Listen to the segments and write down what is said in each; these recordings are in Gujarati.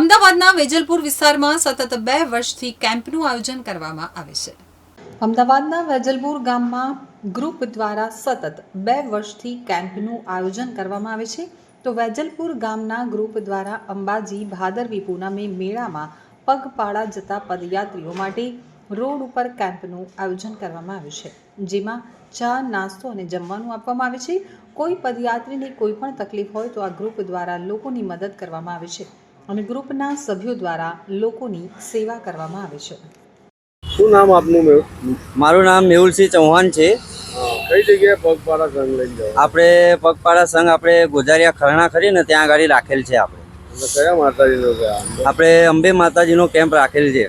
અમદાવાદના વેજલપુર વિસ્તારમાં સતત બે વર્ષથી કેમ્પનું આયોજન કરવામાં આવે છે. અમદાવાદના વેજલપુર ગામમાં ગ્રુપ દ્વારા સતત બે વર્ષથી કેમ્પનું આયોજન કરવામાં આવે છે. તો વેજલપુર ગામના ગ્રુપ દ્વારા અંબાજી ભાદરવી પૂનમે મેળામાં પગપાળા જતા પદયાત્રીઓ માટે રોડ ઉપર કેમ્પનું આયોજન કરવામાં આવ્યું છે. જેમાં ચા, નાસ્તો અને જમવાનું આપવામાં આવે છે. કોઈ પદયાત્રીને કોઈ પણ તકલીફ હોય તો આ ગ્રુપ દ્વારા લોકોની મદદ કરવામાં આવે છે. અને ગ્રુપના સભ્યો દ્વારા લોકોની સેવા કરવામાં આવે છે. શું નામ આપનું મેં? મારું નામ મેહુલસિંહ ચૌહાણ છે. કઈ જગ્યાએ પગપાળા સંઘ લઈને જાઓ? આપણે પગપાળા સંઘ આપણે ગોજારિયા ખરણા ખરી ને ત્યાં આગળ રાખેલ છે આપણે. કયા માતાજીનો આપણે અંબે માતાજીનો કેમ્પ રાખેલ છે.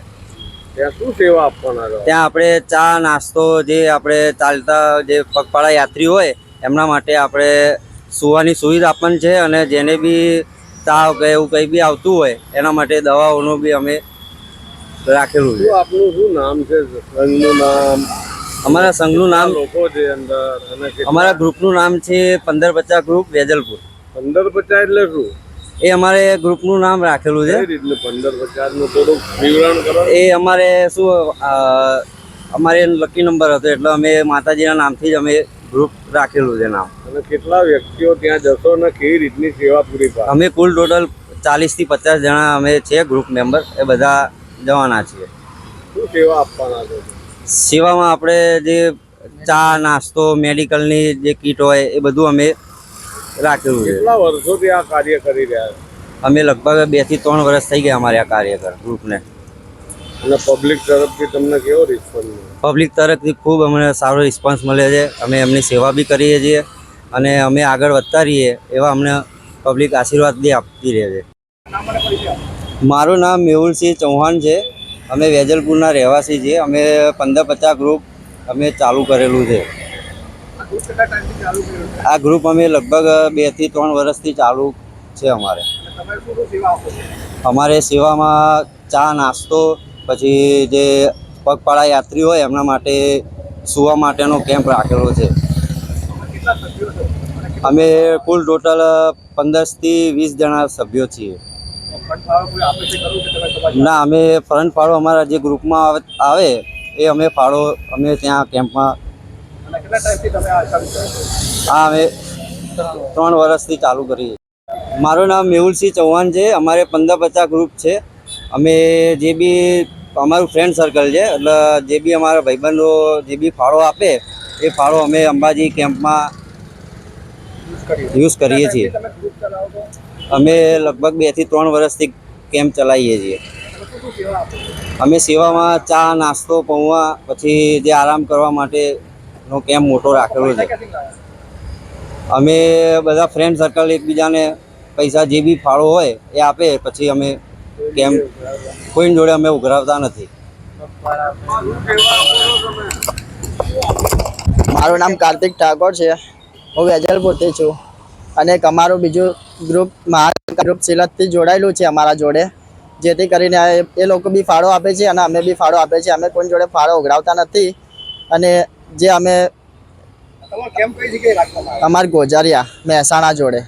ત્યાં શું સેવા આપવાના છો? ત્યાં આપણે ચા નાસ્તો જે આપણે ચાલતા જે પગપાળા યાત્રી હોય એમના માટે આપણે સુવાની સુવિધા આપવાની છે અને જેને બી તાવ કે એવું કંઈ બી આવતું હોય એના માટે દવાઓનું બી અમે રાખેલું છે. આપનું શું નામ છે? સંઘનું નામ? અમારા સંઘનું નામ લોકો છે અંદર અને અમારા ગ્રુપનું નામ છે પંદર પચાસ ગ્રુપ વેજલપુર. પંદર પચાસ એટલે શું? એ અમારે ગ્રુપનું નામ રાખેલું છે. પંદર પચાસનું થોડુંક વિવરણ કરો એ અમારે શું અમારે લકી નંબર હતો એટલે અમે માતાજીના નામથી જ અમે ગ્રુપ રાખેલું છે નામ. અને કેટલા વ્યક્તિઓ ત્યાં જશો અને કેવી રીતની સેવા પૂરી પાડો અમે કુલ ટોટલ ચાલીસથી પચાસ જણા અમે છે ગ્રુપ મેમ્બર એ બધા જવાના છીએ. શું સેવા આપવાના છો? સેવામાં આપણે જે ચા નાસ્તો મેડિકલની જે કીટ હોય એ બધું અમે રાખેલું છે. કેટલા વર્ષોથી આ કાર્ય કરી રહ્યા છો? અમે લગભગ બેથી ત્રણ વર્ષ થઈ ગયા અમારે આ કાર્યકર ગ્રુપને અને પબ્લિક તરફથી તમને કેવો રિસ્પોન્સ પબ્લિક તરફથી ખૂબ અમને સારો રિસ્પોન્સ મળે છે. અમે એમની સેવા બી કરીએ છીએ અને અમે આગળ વધતા રહીએ એવા અમને પબ્લિક આશીર્વાદ બી આપતી રહે છે. મારું નામ મેહુલસિંહ ચૌહાણ છે. અમે વેજલપુરના રહેવાસી છીએ. અમે પંદર પચાસ ગ્રુપ અમે ચાલુ કરેલું છે. આ ગ્રુપ અમે લગભગ બેથી ત્રણ વર્ષથી ચાલુ છે અમારે. અમારે સેવામાં ચા, નાસ્તો પછી જે પગપાળા યાત્રી હોય એમના માટે સુવા માટેનો કેમ્પ રાખેલો છે. અમે કુલ ટોટલ પંદરથી વીસ જણા સભ્યો છીએ. ના, અમે ફ્રન્ટ ફાળો અમારા જે ગ્રુપમાં આવે- એ અમે ફાળો અમે ત્યાં કેમ્પમાં હા, અમે ત્રણ વર્ષથી ચાલુ કરીએ મારું નામ મેહુલસિંહ ચૌહાણ છે. અમારે પંદર પચાસ ગ્રુપ છે. અમે જે બી અમારું ફ્રેન્ડ સર્કલ છે એટલે જે બી અમારા ભાઈબંધો જે બી ફાળો આપે એ ફાળો અમે અંબાજી કેમ્પમાં યુઝ કરીએ છીએ. અમે લગભગ બેથી ત્રણ વર્ષથી કેમ્પ ચલાવીએ છીએ. અમે સેવામાં ચા નાસ્તો પૌવા પછી જે આરામ કરવા માટેનો કેમ્પ મોટો રાખેલો છે. અમે બધા ફ્રેન્ડ સર્કલ એકબીજાને પૈસા જે બી ફાળો હોય એ આપે પછી અમે કેમ્પ કોઈની જોડે અમે ઉઘરાવતા નથી. મારું નામ કાર્તિક ઠાકોર છે. હું વેજલપુરથી છું. અને એક અમારું બીજું ગ્રુપ મહા ગ્રુપ સિલતથી જોડાયેલું છે અમારા જોડે. જેથી કરીને એ- એ લોકો બી ફાળો આપે છે અને અમે બી ફાળો આપે છે. અમે કોઈ જોડે ફાળો ઉઘરાવતા નથી. અને જે અમે અમાર ગોજારિયા મહેસાણા જોડે.